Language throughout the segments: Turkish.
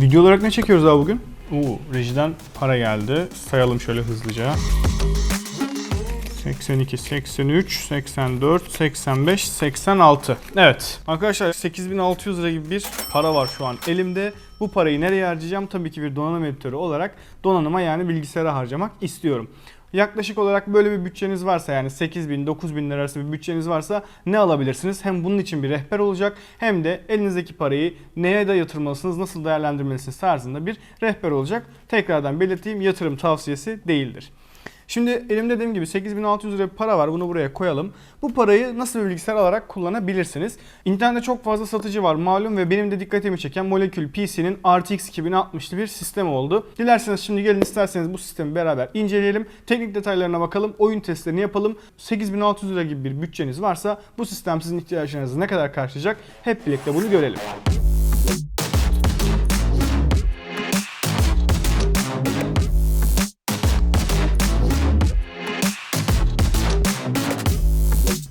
Video olarak ne çekiyoruz abi bugün? Oo, rejiden para geldi. Sayalım şöyle hızlıca. 82, 83, 84, 85, 86. Evet arkadaşlar 8600 lira gibi bir para var şu an elimde. Bu parayı nereye harcayacağım? Tabii ki bir donanım editörü olarak donanıma yani bilgisayara harcamak istiyorum. Yaklaşık olarak böyle bir bütçeniz varsa yani 8 bin 9 bin lira arası bir bütçeniz varsa ne alabilirsiniz? Hem bunun için bir rehber olacak hem de elinizdeki parayı neye de yatırmalısınız, nasıl değerlendirmelisiniz tarzında bir rehber olacak. Tekrardan belirteyim yatırım tavsiyesi değildir. Şimdi elimde dediğim gibi 8600 lira para var. Bunu buraya koyalım. Bu parayı nasıl bir bilgisayar alarak kullanabilirsiniz? İnternette çok fazla satıcı var malum ve benim de dikkatimi çeken Molecule PC'nin RTX 2060'lı bir sistem oldu. Dilerseniz şimdi gelin isterseniz bu sistemi beraber inceleyelim. Teknik detaylarına bakalım. Oyun testlerini yapalım. 8600 lira gibi bir bütçeniz varsa bu sistem sizin ihtiyaçlarınızı ne kadar karşılayacak? Hep birlikte bunu görelim.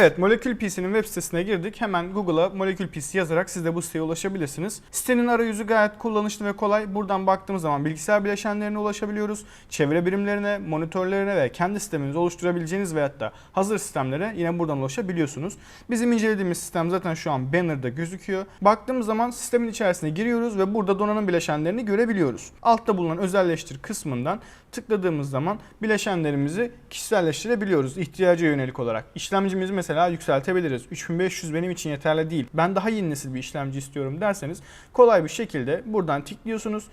Evet, Molecule PC'nin web sitesine girdik. Hemen Google'a Molecule PC yazarak siz de bu siteye ulaşabilirsiniz. Sitenin arayüzü gayet kullanışlı ve kolay. Buradan baktığımız zaman bilgisayar bileşenlerine ulaşabiliyoruz. Çevre birimlerine, monitörlerine ve kendi sisteminizi oluşturabileceğiniz veyahut da hazır sistemlere yine buradan ulaşabiliyorsunuz. Bizim incelediğimiz sistem zaten şu an banner'da gözüküyor. Baktığımız zaman sistemin içerisine giriyoruz ve burada donanım bileşenlerini görebiliyoruz. Altta bulunan özelleştir kısmından tıkladığımız zaman bileşenlerimizi kişiselleştirebiliyoruz ihtiyaca yönelik olarak. İşlemcimizi mesela yükseltebiliriz. 3500 benim için yeterli değil. Ben daha yeni nesil bir işlemci istiyorum derseniz kolay bir şekilde buradan tıklıyorsunuz.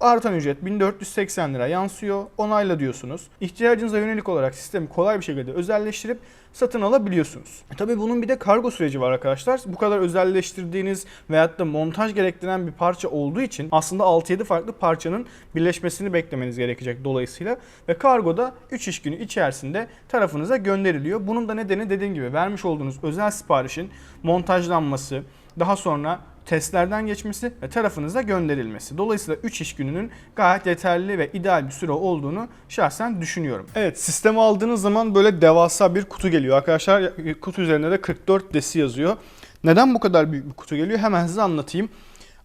Artan ücret 1480 lira yansıyor. Onayla diyorsunuz. İhtiyacınıza yönelik olarak sistemi kolay bir şekilde özelleştirip satın alabiliyorsunuz. E tabii bunun bir de kargo süreci var arkadaşlar. Bu kadar özelleştirdiğiniz veyahut da montaj gerektiren bir parça olduğu için aslında 6-7 farklı parçanın birleşmesini beklemeniz gerekecek dolayısıyla. Ve kargo da 3 iş günü içerisinde tarafınıza gönderiliyor. Bunun da nedeni dediğim gibi vermiş olduğunuz özel siparişin montajlanması, daha sonra testlerden geçmesi ve tarafınıza gönderilmesi. Dolayısıyla 3 iş gününün gayet yeterli ve ideal bir süre olduğunu şahsen düşünüyorum. Evet sistemi aldığınız zaman böyle devasa bir kutu geliyor arkadaşlar. Kutu üzerinde de 44 desi yazıyor. Neden bu kadar büyük bir kutu geliyor? Hemen size anlatayım.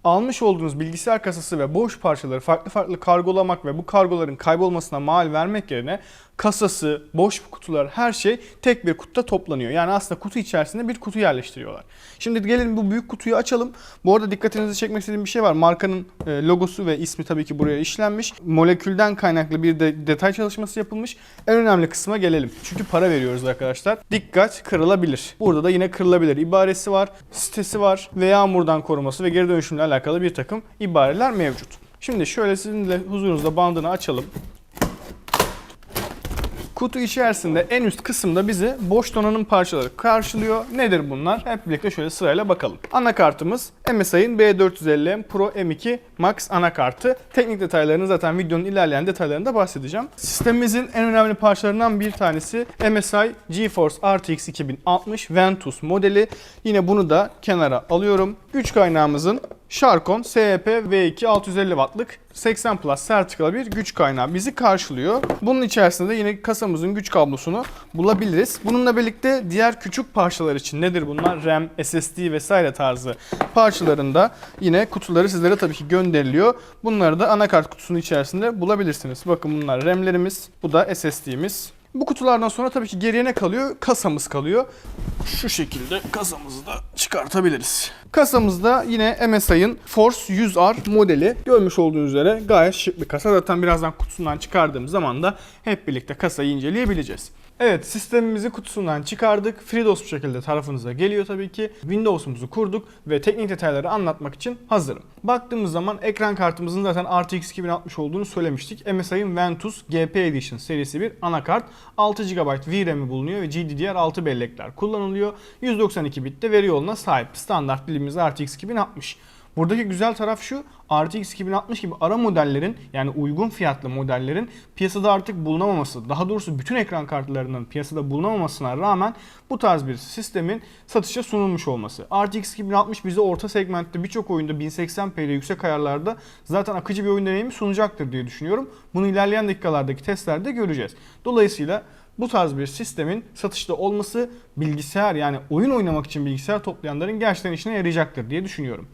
Almış olduğunuz bilgisayar kasası ve boş parçaları farklı farklı kargolamak ve bu kargoların kaybolmasına mal vermek yerine kasası, boş kutular her şey tek bir kutuda toplanıyor. Yani aslında kutu içerisinde bir kutu yerleştiriyorlar. Şimdi gelin bu büyük kutuyu açalım. Bu arada dikkatinizi çekmek istediğim bir şey var. Markanın e, logosu ve ismi tabii ki buraya işlenmiş. Molekülden kaynaklı bir de detay çalışması yapılmış. En önemli kısma gelelim. Çünkü para veriyoruz arkadaşlar. Dikkat kırılabilir. Burada da yine kırılabilir ibaresi var, sitesi var ve yağmurdan koruması ve geri dönüşümle alakalı bir takım ibareler mevcut. Şimdi şöyle sizinle huzurunuzda bandını açalım. Kutu içerisinde en üst kısımda bizi boş donanım parçaları karşılıyor. Nedir bunlar? Hep birlikte şöyle sırayla bakalım. Anakartımız MSI'ın B450M Pro M2 Max anakartı. Teknik detaylarını zaten videonun ilerleyen detaylarında bahsedeceğim. Sistemimizin en önemli parçalarından bir tanesi MSI GeForce RTX 2060 Ventus modeli. Yine bunu da kenara alıyorum. Güç kaynağımızın Sharkon SEP V2 650 wattlık 80 Plus sertifikalı bir güç kaynağı bizi karşılıyor. Bunun içerisinde de yine kasamızın güç kablosunu bulabiliriz. Bununla birlikte diğer küçük parçalar için nedir bunlar? RAM, SSD vesaire tarzı parçalarında yine kutuları sizlere tabii ki gönderiliyor. Bunları da anakart kutusunun içerisinde bulabilirsiniz. Bakın bunlar RAM'lerimiz, bu da SSD'miz. Bu kutulardan sonra tabii ki geriye ne kalıyor? Kasamız kalıyor. Şu şekilde kasamızı da çıkartabiliriz. Kasamızda yine MSI'ın Force 100R modeli. Görmüş olduğunuz üzere gayet şık bir kasa. Zaten birazdan kutusundan çıkardığım zaman da hep birlikte kasayı inceleyebileceğiz. Evet sistemimizi kutusundan çıkardık. FreeDOS bir şekilde tarafınıza geliyor tabii ki. Windows'umuzu kurduk ve teknik detayları anlatmak için hazırım. Baktığımız zaman ekran kartımızın zaten RTX 2060 olduğunu söylemiştik. MSI'ın Ventus GP Edition serisi bir anakart. 6 GB VRAM'i bulunuyor ve GDDR6 bellekler kullanılıyor. 192 bitte veri yoluna sahip. Standart dilimiz RTX 2060. Buradaki güzel taraf şu, RTX 2060 gibi ara modellerin yani uygun fiyatlı modellerin piyasada artık bulunamaması, daha doğrusu bütün ekran kartlarının piyasada bulunamamasına rağmen bu tarz bir sistemin satışa sunulmuş olması. RTX 2060 bize orta segmentte birçok oyunda 1080p'de yüksek ayarlarda zaten akıcı bir oyun deneyimi sunacaktır diye düşünüyorum. Bunu ilerleyen dakikalardaki testlerde göreceğiz. Dolayısıyla bu tarz bir sistemin satışta olması bilgisayar yani oyun oynamak için bilgisayar toplayanların gerçekten işine yarayacaktır diye düşünüyorum.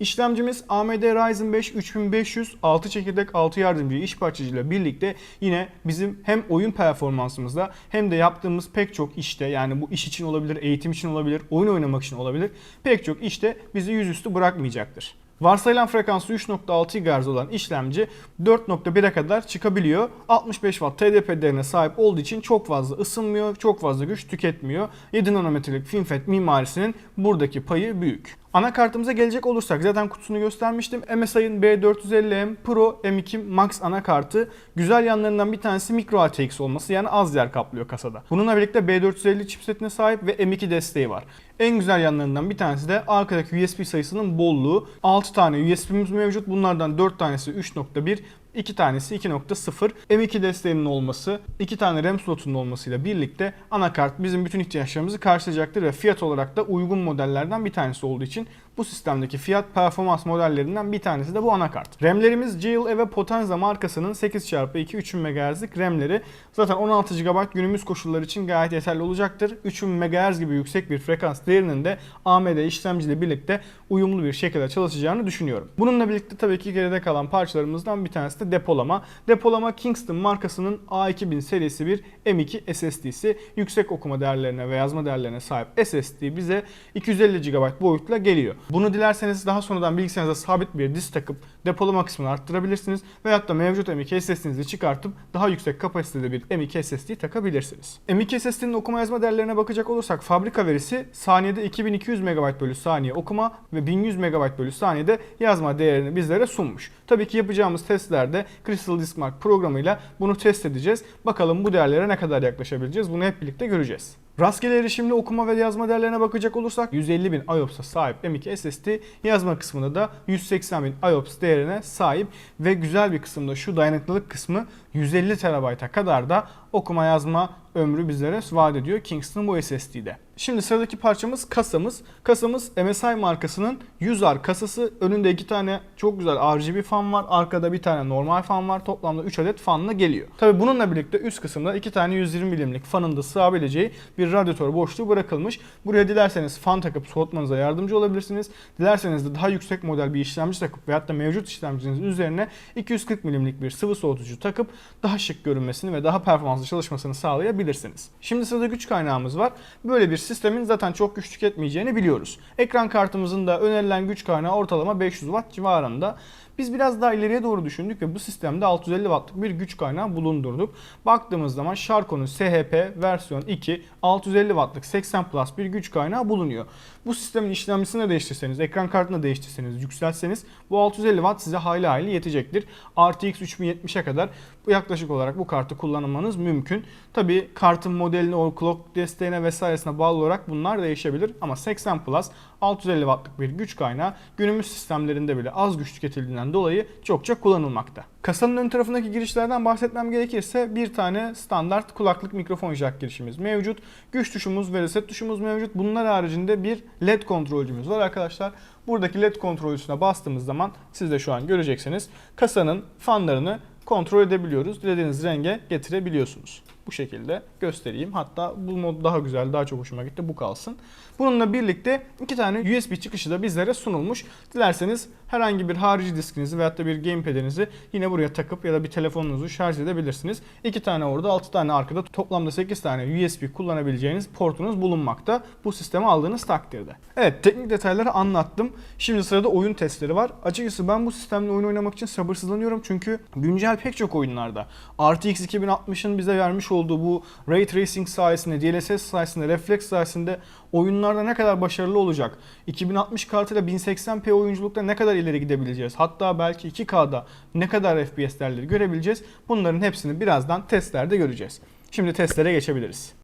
İşlemcimiz AMD Ryzen 5 3500 6 çekirdek 6 yardımcı iş parçacıyla birlikte yine bizim hem oyun performansımızda hem de yaptığımız pek çok işte yani bu iş için olabilir, eğitim için olabilir, oyun oynamak için olabilir pek çok işte bizi yüzüstü bırakmayacaktır. Varsayılan frekansı 3.6 GHz olan işlemci 4.1'e kadar çıkabiliyor. 65 Watt TDP değerine sahip olduğu için çok fazla ısınmıyor, çok fazla güç tüketmiyor. 7 nanometrelik FinFET mimarisinin buradaki payı büyük. Anakartımıza gelecek olursak zaten kutusunu göstermiştim. MSI'ın B450M Pro M2 Max anakartı güzel yanlarından bir tanesi micro ATX olması yani az yer kaplıyor kasada. Bununla birlikte B450 chipsetine sahip ve M2 desteği var. En güzel yanlarından bir tanesi de arkadaki USB sayısının bolluğu. 6 tane USB'miz mevcut. Bunlardan 4 tanesi 3.1, 2 tanesi 2.0 M2 desteğinin olması, 2 tane RAM slotunun olmasıyla birlikte anakart bizim bütün ihtiyaçlarımızı karşılayacaktır ve fiyat olarak da uygun modellerden bir tanesi olduğu için bu sistemdeki fiyat performans modellerinden bir tanesi de bu anakart. RAM'lerimiz GeoEve Potenza markasının 8x2 3000 MHz'lik RAM'leri zaten 16 GB günümüz koşulları için gayet yeterli olacaktır. 3000 MHz gibi yüksek bir frekans değerinin de AMD işlemciyle birlikte uyumlu bir şekilde çalışacağını düşünüyorum. Bununla birlikte tabii ki geride kalan parçalarımızdan bir tanesi de depolama. Depolama Kingston markasının A2000 serisi bir M2 SSD'si. Yüksek okuma değerlerine ve yazma değerlerine sahip SSD bize 250 GB boyutla geliyor. Bunu dilerseniz daha sonradan bilgisayarınıza sabit bir disk takıp depolama kısmını arttırabilirsiniz. Veyahut da mevcut M2 SSD'nizi çıkartıp daha yüksek kapasitede bir M2 SSD takabilirsiniz. M2 SSD'nin okuma yazma değerlerine bakacak olursak fabrika verisi saniyede 2200 MB bölü saniye okuma ve 1100 MB bölü saniyede yazma değerini bizlere sunmuş. Tabii ki yapacağımız testlerde Crystal Disk Mark programıyla bunu test edeceğiz. Bakalım bu değerlere ne kadar yaklaşabileceğiz bunu hep birlikte göreceğiz. Rastgele erişimli okuma ve yazma değerlerine bakacak olursak 150 bin IOPS'a sahip M2 SSD yazma kısmında da 180 bin IOPS değerine sahip ve güzel bir kısımda şu dayanıklılık kısmı 150 TB'a kadar da okuma yazma ömrü bizlere vaat ediyor Kingston bu SSD'de. Şimdi sıradaki parçamız kasamız. Kasamız MSI markasının 100R kasası. Önünde iki tane çok güzel RGB fan var. Arkada bir tane normal fan var. Toplamda 3 adet fanla geliyor. Tabi bununla birlikte üst kısımda iki tane 120 milimlik fanın da sığabileceği bir radyatör boşluğu bırakılmış. Buraya dilerseniz fan takıp soğutmanıza yardımcı olabilirsiniz. Dilerseniz de daha yüksek model bir işlemci takıp veyahut da mevcut işlemcinizin üzerine 240 milimlik bir sıvı soğutucu takıp daha şık görünmesini ve daha performanslı çalışmasını sağlayabilirsiniz. Şimdi sırada güç kaynağımız var. Böyle bir sistemin zaten çok güç tüketmeyeceğini biliyoruz. Ekran kartımızın da önerilen güç kaynağı ortalama 500 Watt civarında. Biz biraz daha ileriye doğru düşündük ve bu sistemde 650 wattlık bir güç kaynağı bulundurduk. Baktığımız zaman Sharko'nun SHP versiyon 2 650 wattlık 80 plus bir güç kaynağı bulunuyor. Bu sistemin işlemcisini de değiştirseniz, ekran kartını değiştirseniz, yükseltseniz bu 650 watt size hayli hayli yetecektir. RTX 3070'e kadar yaklaşık olarak bu kartı kullanmanız mümkün. Tabi kartın modeline, o clock desteğine vesairesine bağlı olarak bunlar değişebilir ama 80 plus 650 wattlık bir güç kaynağı günümüz sistemlerinde bile az güç tüketildiğinden dolayı çokça kullanılmakta. Kasanın ön tarafındaki girişlerden bahsetmem gerekirse bir tane standart kulaklık mikrofon jack girişimiz mevcut. Güç tuşumuz ve reset tuşumuz mevcut. Bunlar haricinde bir LED kontrolcümüz var arkadaşlar. Buradaki LED kontrolcüsüne bastığımız zaman siz de şu an göreceksiniz. Kasanın fanlarını kontrol edebiliyoruz. Dilediğiniz renge getirebiliyorsunuz. Bu şekilde göstereyim. Hatta bu mod daha güzel, daha çok hoşuma gitti. Bu kalsın. Bununla birlikte iki tane USB çıkışı da bizlere sunulmuş. Dilerseniz herhangi bir harici diskinizi veyahut da bir gamepad'inizi yine buraya takıp ya da bir telefonunuzu şarj edebilirsiniz. İki tane orada, altı tane arkada toplamda 8 tane USB kullanabileceğiniz portunuz bulunmakta. Bu sistemi aldığınız takdirde. Evet, teknik detayları anlattım. Şimdi sırada oyun testleri var. Açıkçası ben bu sistemle oyun oynamak için sabırsızlanıyorum çünkü güncel pek çok oyunlarda RTX 2060'ın bize vermiş olduğu bu Ray Tracing sayesinde, DLSS sayesinde, refleks sayesinde oyunlarda ne kadar başarılı olacak? 2060 kartıyla 1080p oyunculukta ne kadar ileri gidebileceğiz? Hatta belki 2K'da ne kadar FPS değerleri görebileceğiz? Bunların hepsini birazdan testlerde göreceğiz. Şimdi testlere geçebiliriz.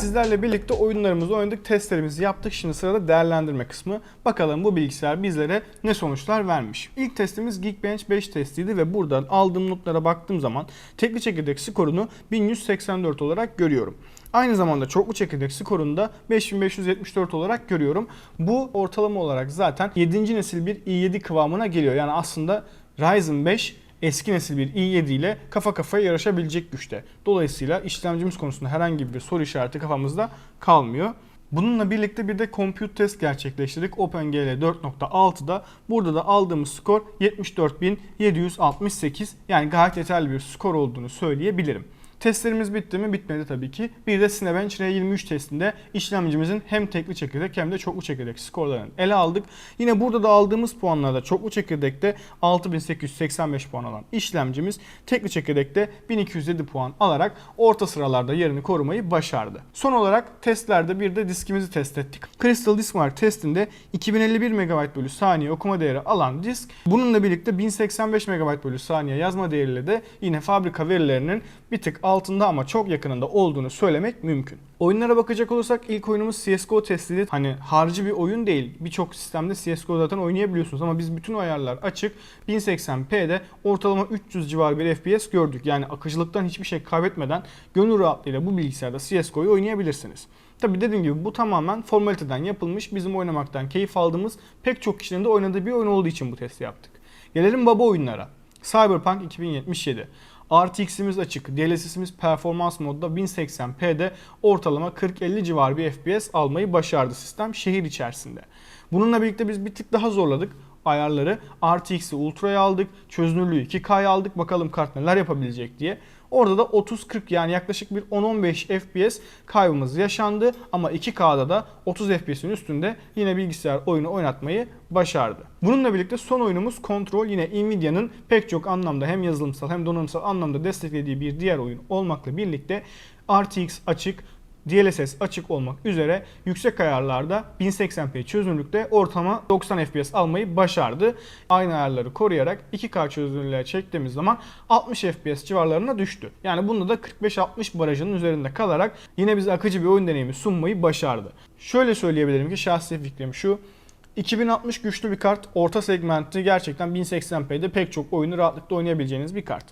Sizlerle birlikte oyunlarımızı oynadık, testlerimizi yaptık. Şimdi sırada değerlendirme kısmı. Bakalım bu bilgisayar bizlere ne sonuçlar vermiş. İlk testimiz Geekbench 5 testiydi ve buradan aldığım notlara baktığım zaman tekli çekirdek skorunu 1184 olarak görüyorum. Aynı zamanda çoklu çekirdek skorunu da 5574 olarak görüyorum. Bu ortalama olarak zaten 7. nesil bir i7 kıvamına geliyor. Yani aslında Ryzen 5 eski nesil bir i7 ile kafa kafaya yarışabilecek güçte. Dolayısıyla işlemcimiz konusunda herhangi bir soru işareti kafamızda kalmıyor. Bununla birlikte bir de compute test gerçekleştirdik. OpenGL 4.6'da. Burada da aldığımız skor 74.768. Yani gayet yeterli bir skor olduğunu söyleyebilirim. Testlerimiz bitti mi? Bitmedi tabii ki. Bir de Cinebench R23 testinde işlemcimizin hem tekli çekirdek hem de çoklu çekirdek skorlarını ele aldık. Yine burada da aldığımız puanlarda çoklu çekirdekte 6885 puan alan işlemcimiz tekli çekirdekte 1207 puan alarak orta sıralarda yerini korumayı başardı. Son olarak testlerde bir de diskimizi test ettik. Crystal Disk Mark testinde 2051 MB bölü saniye okuma değeri alan disk bununla birlikte 1085 MB bölü saniye yazma değeriyle de yine fabrika verilerinin bir tık altında ama çok yakınında olduğunu söylemek mümkün. Oyunlara bakacak olursak ilk oyunumuz CSGO testiydi. Hani harcı bir oyun değil. Birçok sistemde CSGO zaten oynayabiliyorsunuz ama biz bütün ayarlar açık. 1080p'de ortalama 300 civarı bir FPS gördük. Yani akıcılıktan hiçbir şey kaybetmeden gönül rahatlığıyla bu bilgisayarda CSGO'yu oynayabilirsiniz. Tabi dediğim gibi bu tamamen formaliteden yapılmış. Bizim oynamaktan keyif aldığımız pek çok kişinin de oynadığı bir oyun olduğu için bu testi yaptık. Gelelim baba oyunlara. Cyberpunk 2077. RTX'imiz açık, DLSS'imiz performans modda 1080p'de ortalama 40-50 civarı bir FPS almayı başardı sistem şehir içerisinde. Bununla birlikte biz bir tık daha zorladık ayarları. RTX'i Ultra'ya aldık, çözünürlüğü 2K'ya aldık bakalım kart neler yapabilecek diye. Orada da 30-40 yani yaklaşık bir 10-15 FPS kaybımız yaşandı ama 2K'da da 30 FPS'in üstünde yine bilgisayar oyunu oynatmayı başardı. Bununla birlikte son oyunumuz Control yine Nvidia'nın pek çok anlamda hem yazılımsal hem donanımsal anlamda desteklediği bir diğer oyun olmakla birlikte RTX açık, DLSS açık olmak üzere yüksek ayarlarda 1080p çözünürlükte ortama 90 FPS almayı başardı. Aynı ayarları koruyarak 2K çözünürlüğe çektiğimiz zaman 60 FPS civarlarına düştü. Yani bunda da 45-60 barajının üzerinde kalarak yine bize akıcı bir oyun deneyimi sunmayı başardı. Şöyle söyleyebilirim ki şahsi fikrim şu. 2060 güçlü bir kart, orta segmenti gerçekten 1080p'de pek çok oyunu rahatlıkla oynayabileceğiniz bir kart.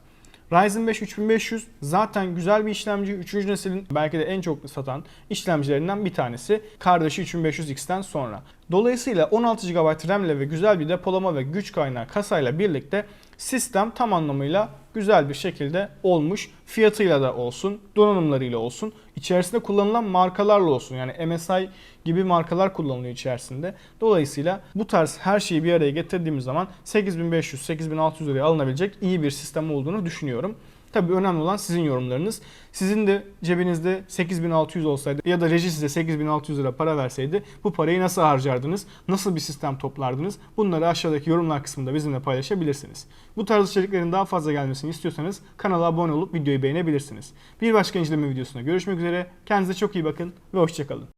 Ryzen 5 3500 zaten güzel bir işlemci. 3. neslin belki de en çok satan işlemcilerinden bir tanesi. Kardeşi 3500X'ten sonra. Dolayısıyla 16 GB RAM ile ve güzel bir depolama ve güç kaynağı kasayla birlikte sistem tam anlamıyla güzel bir şekilde olmuş. Fiyatıyla da olsun, donanımlarıyla olsun, içerisinde kullanılan markalarla olsun. Yani MSI gibi markalar kullanılıyor içerisinde. Dolayısıyla bu tarz her şeyi bir araya getirdiğimiz zaman 8500-8600 liraya alınabilecek iyi bir sistem olduğunu düşünüyorum. Tabii önemli olan sizin yorumlarınız. Sizin de cebinizde 8600 olsaydı ya da reji size 8600 lira para verseydi bu parayı nasıl harcardınız? Nasıl bir sistem toplardınız? Bunları aşağıdaki yorumlar kısmında bizimle paylaşabilirsiniz. Bu tarz içeriklerin daha fazla gelmesini istiyorsanız kanala abone olup videoyu beğenebilirsiniz. Bir başka inceleme videosunda görüşmek üzere. Kendinize çok iyi bakın ve hoşçakalın.